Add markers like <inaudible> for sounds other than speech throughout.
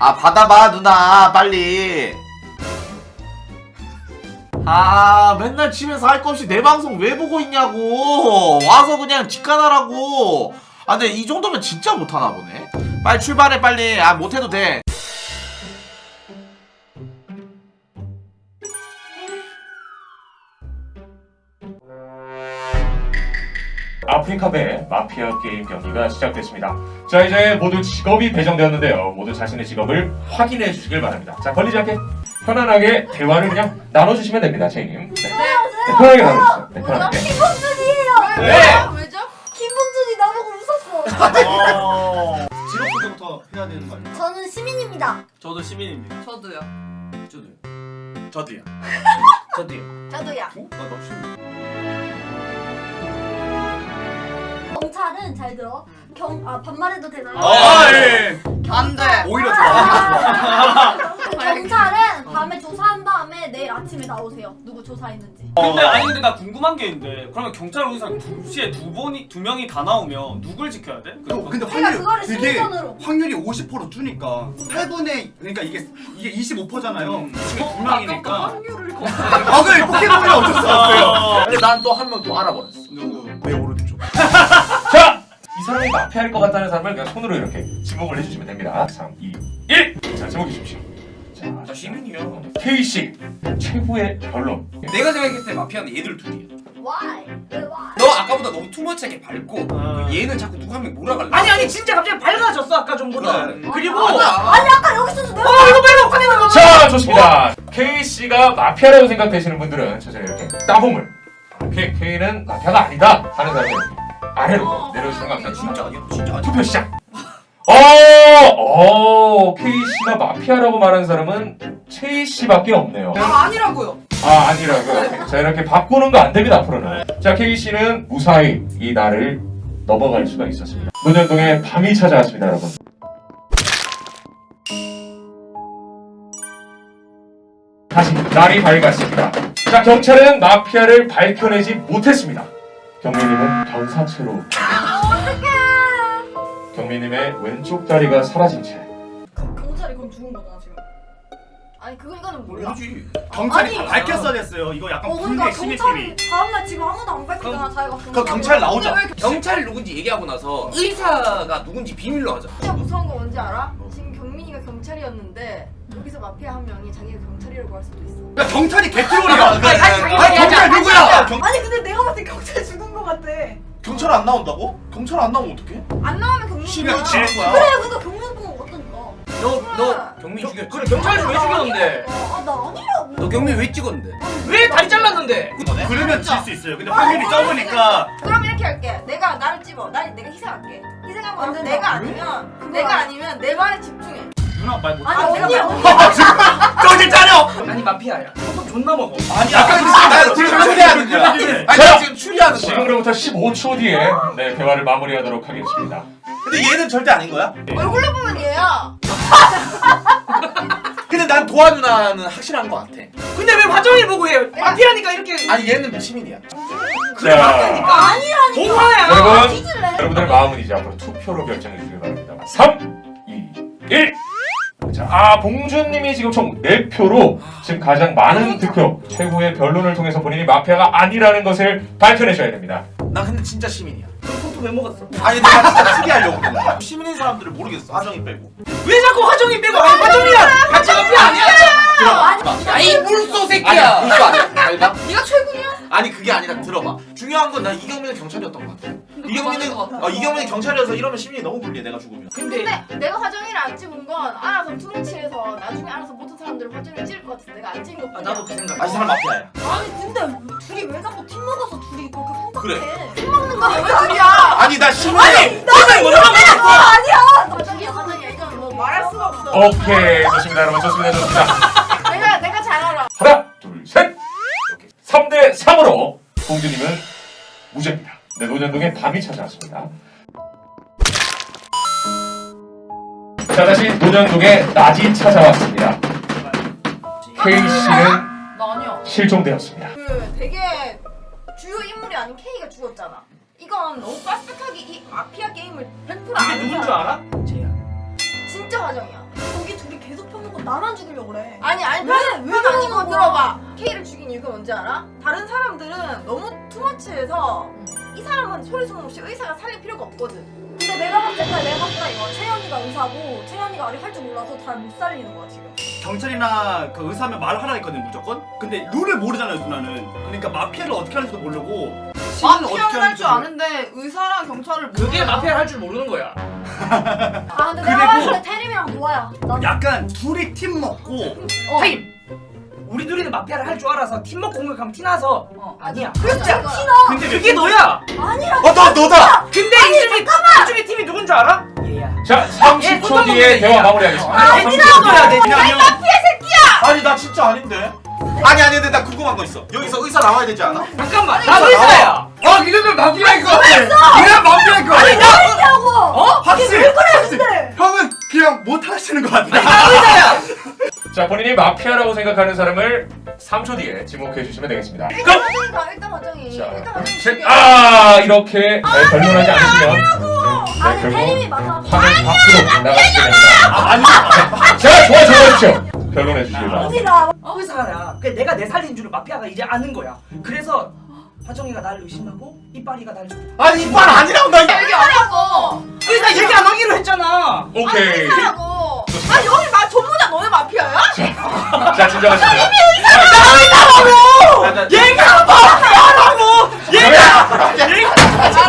아 받아봐 누나. 빨리. 아 맨날 집에서 할 거 없이 내 방송 왜 보고 있냐고. 와서 그냥 직관하라고. 아 근데 이 정도면 진짜 못하나 보네. 빨리 출발해 빨리. 아 못해도 돼 아프리카배 마피아 게임 경기가 시작됐습니다. 자 이제 모두 직업이 배정되었는데요. 모두 자신의 직업을 확인해 주시길 바랍니다. 자 걸리지 않게 편안하게 대화를 그냥 나눠주시면 됩니다, 제이님. 네. 네, 편하게 나눠주세요. 네, 뭐죠? 편하게. 김봉준이에요. 왜? 왜죠? 김봉준이 나보고 웃었어. <laughs> 직업부터 해야 되는 거 아니야? 저는 시민입니다. 저도 시민입니다. 저도요. 저도요. 저도요. <laughs> 저도요. 저도야. 어? 나너 시민. 경찰은 잘 들어. 경, 아 반말해도 되나요? 아, 예. 안 돼. 오히려 좋아. 그 경찰은 밤에 조사한 다음에 내일 아침에 나오세요. 누구 조사했는지. 근데 아니 근데 나 궁금한 게 있는데 그러면 경찰 의상 두 시에 두 번이 두 명이 다 나오면 누굴 지켜야 돼? 어, 근데 제가 확률 그거를 심리전으로. 확률이 50% 주니까 8분의 그러니까 이게 이게 25%잖아요. 지금 두 명이니까. 확률을 거. 아 그래 포켓몬이 어쩔 수 없어요. 근데 난 또 한 명 또 알아버렸어 누구? 내 오른쪽 자! <laughs> 이 사람이 마피아일 것 같다는 사람을 그냥 손으로 이렇게 지목을 해주시면 됩니다. 3, 2, 1! 자, 지목해 주십시오. 자, 나 시민이요. K씨, 최후의 변론. 내가 생각했을 때 마피아는 얘들 둘이야. Why? 왜 why? 너 아까보다 너무 투머치하게 밝고 아. 그 얘는 자꾸 누구 한 명 몰아갈래. 아니 아니 진짜 갑자기 밝아졌어 아까 전보다. 그래. 그리고 맞아. 아니 아까 여기서도 내가 어 이거 빨리 확인해 봐. 자, 좋습니다. K씨가 마피아라고 생각되시는 분들은 천천히 이렇게 따봉을. K, K는 마피아가 아니다 하는 이렇게 아래로 내려주시는 거 진짜 같습니다. 아니야? 진짜 아니야? 투표 시작! 어, 어, K씨가 마피아라고 말한 사람은 최 씨밖에 없네요. 아 아니라고요. 아 아니라고요. 자 이렇게 바꾸는 거 안 됩니다 앞으로는. 자 K 씨는 무사히 이 날을 넘어갈 수가 있었습니다. 노년동에 밤이 찾아왔습니다, 여러분. 다시 날이 밝았습니다. 자 경찰은 마피아를 밝혀내지 못했습니다. 경민님은 변사체로 경민님의 왼쪽 다리가 사라진 채 경찰이 그럼 죽은 거잖아 지금. 아니 그거는 몰라. 모르지. 경찰이 아니. 다 밝혔어야 됐어요. 이거 약간 어 그러니까 시민팀이. 경찰이 다음날 지금 아무도 안 밝히잖아 자기가 그 경찰 나오자 경찰 누군지 얘기하고 나서 의사가 누군지 비밀로 하자. 진짜 무서운 거 뭔지 알아? 지금 경민이가 경찰이었는데 여기서 마피아 한 명이 자기가 경찰이라고 할 수도 있어. 그러니까 경찰이 개트롤이야. 아니 자기 아니 경찰 누구야? 경- 아니 근데 내가 봤을 때 경찰 같아. 경찰 안 나온다고? 경찰 안 나오면 어떡해? 안 나오면 경민이가 시민이 지는 거야 그래 그러니까 경찰 보고 어떤가? 너 너 경민 죽였지? 그래 경찰이 왜 죽였는데? 아나 아니라고. 너 경민 왜 찍었는데? 왜 다리 잘랐는데? 그러면 질 수 있어요. 근데 확률이 적으니까 그럼 이렇게 할게. 내가 나를 찝어. 날 내가 희생할게. 안 나서 된다. 내가 아니면 내가 아니- 아니면 내 말에 집중해. 누나 말 못. 아니 아, 언니 언니. 정신 차려. 아니 마피아야. 저도 존나 먹어. 아니 아까 나 지금 추리하는 거야 아니 나 자, 지금 추리하는 거야 지금으로부터 15초 뒤에 네 대화를 마무리하도록 하겠습니다. 근데 얘는 절대 아닌 거야? 얼굴로 보면 얘야. <laughs> 근데 난 도화 누나는 확실한 거 같아 근데 왜 화정이 보고 해? 마피아니까 이렇게 아니 얘는 시민이야 자, 아니라니까. 동화야. 여러분 뒤질래. 여러분들의 마음은 이제 앞으로 투표로 결정해 주시기 바랍니다. 3, 2, 1. 자, 아 봉준님이 지금 총 4표로 지금 가장 많은 득표 최고의 변론을 통해서 본인이 마피아가 아니라는 것을 밝혀내셔야 됩니다. 난 근데 진짜 시민이야 그것도 왜 먹었어? 아니 내가 진짜 추리하려고 그런 거야 시민인 사람들을 모르겠어 하정이 빼고 왜 자꾸 화정이 빼고 아니 화정이야. 같이 아니야. 아이 물소 새끼야. 아니 그거 아니야. 네가 최고냐? 아니 그게 아니라 들어봐 중요한 건 난 이경민은 경찰이었던 것 같아 이경민은 어, 이경민이 경찰이어서 이러면 시민이 너무 불리해 내가 죽으면 근데 근데 내가 화정이를 안 찍은 건 알아서 투머치해서 나중에 알아서 모든 사람들을 화정이를 찍을 것 같아서 내가 안 찍은 것 아. 나도 그 생각. 아이 사람 마피아야 아니 근데 둘이 왜 자꾸 팀 먹어서 둘이 그렇게 훅 그래. 팀 먹는 거왜 둘이야? 아니 나 시민이야 화정이 뭐 먹었어? 화정이야 화정이야 이건 뭐 말할 수가 없어. 오케이 좋습니다 여러분 좋습니다 좋습니다. 3으로 봉준님은 무죄입니다. 네 노년동에 밤이 찾아왔습니다. 자 다시 노년동에 낮이 찾아왔습니다. K 씨는 나 아니야. 실종되었습니다. 그 되게 주요 인물이 아닌 K가 죽었잖아. 이건 너무 빠삭하게 이 마피아 게임을 100% 이게 아는 누군 줄. 알아? 진짜 화정이야. 계속 펴놓고 나만 죽이려고 그래. 아니 아니 왜? 왜, 왜왜 그러는 아니고 거야? 들어봐 K를 죽인 이유가 뭔지 알아? 다른 사람들은 너무 투머치해서 이 사람은 소리 소문 없이 의사가 살릴 필요가 없거든 근데 내가 봤을 때 내가 봤을 때 이거 채연이가 의사고 채연이가 아직 할줄 몰라서 잘 못 살리는 거야 지금. 경찰이나 그 의사면 말하라 했거든 무조건. 근데 룰을 모르잖아요 누나는. 그러니까 마피아를 어떻게 하는지도 모르고. 시민은 어떻게 마피아는 할줄 하는지도 아는데 의사랑 경찰을 그게 몰라. 마피아를 할 줄 모르는 거야. <laughs> 아 근데 그리고- 내가 봤을 때 태림이랑 노아야. 난 약간 둘이 팀 먹고 타임. 우리 둘이는 마피아를 할 줄 알아서 팀먹 공격하면 티나서 어. 아니야. 그렇지. 티나. 근데 왜 그게 너야. 아니라. 어, 너 너다. 근데 팀이 누군 줄 알아? 얘야. 자, 얘 30초 손톱 뒤에 대화. 마무리하겠습니다. 아, 네, 30초 티나줘야 돼. 왜냐면 아니 나 진짜 아닌데. 아니 아니 근데 나 궁금한 거 있어. 여기서 의사 나와야 되지 않아? 잠깐만. 나 의사야. 아 이러면 마피아일 것 같아. 이러면 마피아일 것 같아. 하냐고. 어? 확실히. 왜 그래 근데? 형은 그냥 못 하시는 것 같아. 나 의사야. <laughs> 자, 본인이 마피아라고 생각하는 사람을 3초 뒤에 지목해 주시면 되겠습니다. 끝! 화정이 가 일단 화정이 자, 일단 화정이 셋. 아, 이렇게 네, 변론하지 않으시면 네, 아니 결국 태림이 맞아. 화면 밖으로 나가시게 됩니다. 아, 아니. 자, <laughs> 좋아, 적어주십시오. 변론해 주시기 바랍니다. 아니라. 의사야. 그 내가 내 살린 줄을 마피아가 이제 아는 거야. 그래서 화정이가 날 의심하고 이빨이가 날 좀. 아니 이빨 아니라고 나 이거. 얘기 안 했어 의사 얘기 안 하기로 했잖아. 오케이. 아 여기 마 전부 다 너네 마피아야? 자. 야, 나- 얘가 마피아라고. 얘가.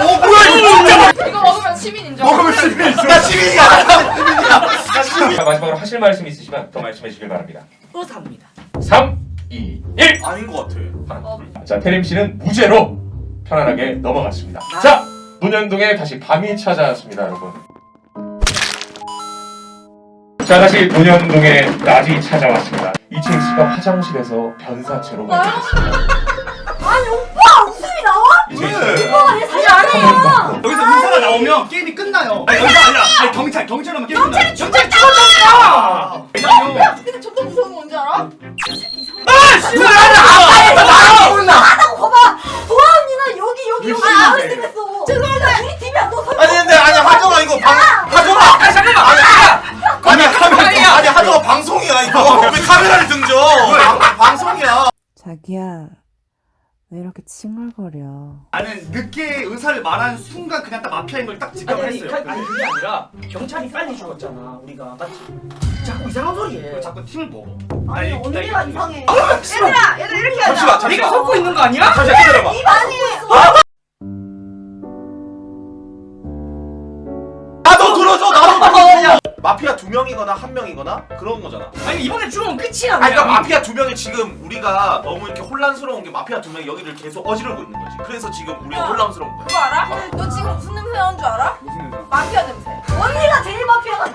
어 뭐야 이거 진짜. 이거 먹으면 시민 인정 먹으면 시민 있어. 나 시민이야. 나 시민이야. 나 시민. 자, 마지막으로 하실 말씀 있으시면 더 말씀해 주시길 바랍니다. 의사입니다. 3, 2, 1. 아닌 것 같아. 자, 태림 씨는 무죄로 편안하게 넘어갔습니다. 자, 논현동에 다시 밤이 찾아왔습니다, 여러분. 자, 다시 논현동에 낮이 찾아왔습니다. 이채희 씨가 화장실에서 변사체로 발견했습니다. 아니 오빠 웃음이 나와? 이채희 왜? 씨는 오빠 얘 사실 아니에요. 여기서 의사가 나오면 게임이 끝나요. 아니 의사 아니야. 아니 경찰 경찰 오면 게임 끝나요. 경찰 죽었잖아. 왜냐면 근데 존나 무서운 건 뭔지 알아? 하다고 봐봐. 도아 왜 이렇게 칭얼거려? 나는 늦게 의사를 말한 순간 그냥 딱 마피아인 걸 딱 아니 직감을 아니, 했어요. 가- 아니 그게 아니라 경찰이 빨리 죽었잖아 우리가 맞지? 자꾸 이상한 소리 해왜 자꾸 팀을 먹어. 아니 언니가 나- 이상해. 얘들아 얘들 이렇게 하자 잠시만 잠시만. 섞고 있는 거 아니야? 잠시만 기다려봐. 아니 나도 들어줘 나도 들어줘. 마피아 두 명이거나 한 명이거나 그런 거잖아. 아니 이번에 죽으면 끝이야 아니 그러니까 그냥. 마피아 두 명이 지금 우리가 너무 이렇게 혼란스러운 게 마피아 두 명이 여기를 계속 어지르고 있는 거지. 그래서 지금 우리가 혼란스러운 거야. 그거 알아? 너 지금 무슨 냄새 나는 줄 알아? 무슨 의사? 마피아 냄새 언니가 제일 마피아 같아.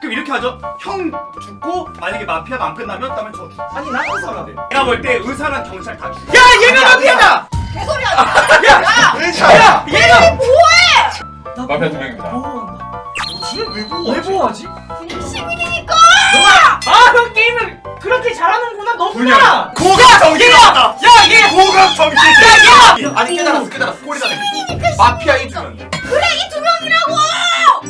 그럼 이렇게 하죠. 형 죽고 만약에 마피아가 안 끝나면 그다음에 저 죽고. 아니 나 의사가 돼. 내가 볼 때 의사랑 경찰 다 죽어. 야 얘가 마피아다! 개소리 하지 하지? 시민이니까 아형 게임을 그렇게 잘하는구나 너구나 고급 정신 나왔다. 야얘 고급 정신. 아니 깨달았어 깨달았어 꼬리 다네. 마피아 이 두 명. 그래 이 두 명이라고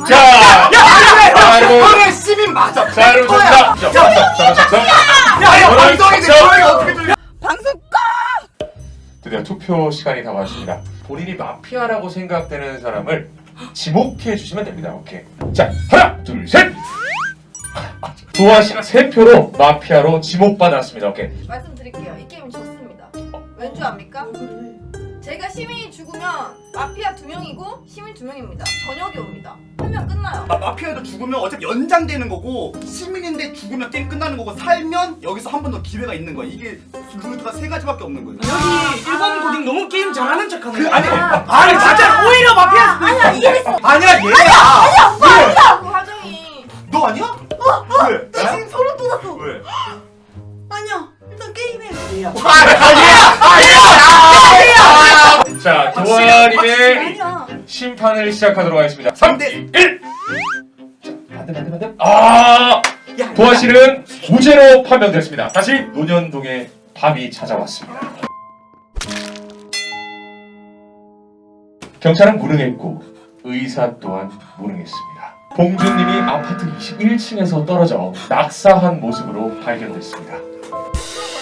자, 자, 여러분. 형은 시민 맞아. 자, 여러분. 자, 자, 자, 자, 자, 자. 야, 오늘 방송인데 자, 저희 어떻게 들려? 드디어 투표 시간이 다 왔습니다. 본인이 마피아라고 생각되는 사람을 지목해 주시면 됩니다. 오케이. 자, 하나, 둘, 셋. 도아 씨세 표로 마피아로 지목받았습니다. 오케이. 말씀드릴게요 이 게임 좋습니다 왠 줄 압니까? 제가 시민이 죽으면 마피아 두 명이고 시민 두 명입니다 저녁이 옵니다 하면 끝나요 마, 마피아도 죽으면 어차피 연장되는 거고 시민인데 죽으면 게임 끝나는 거고 살면 여기서 한 번 더 기회가 있는 거야. 이게 루트가 세 가지밖에 없는 거예요. 여기 일본 고딩 너무 게임 잘하는 척하는 거야 아니, 아니 진짜 오히려 마피아 아니야. 아니야 얘야. 그 화정이 너 아니야? 왜? 나 지금 소름 돋았어. 왜? 아니야 일단 게임해. 얘야 자, 도아님의 아니야. 심판을 시작하도록 하겠습니다. 3 대 1. 자, 반대 반대 반대. 아! 도아 씨는 무죄로 판명됐습니다. 다시 논현동에 밤이 찾아왔습니다. 경찰은 무능했고 의사 또한 무능했습니다. 봉준님이 아파트 21층에서 떨어져 낙사한 모습으로 발견됐습니다.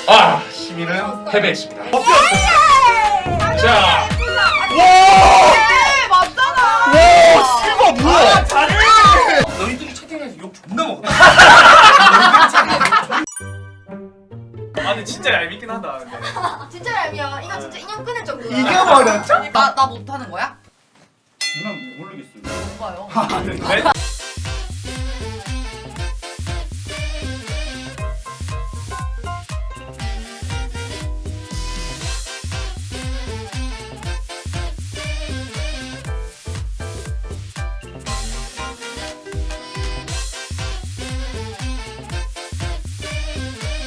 아 시민은 패배했습니다. 자네 맞잖아. 실버 뭐야? 너희들이 채팅에서 욕 존나 먹었다. <laughs> 아 근데 진짜 얄밉긴 하다 근데 진짜 얄미야. 이거 진짜 인연 끊을 정도야. 이겨버렸죠? 나 나 못하는 거야? Right.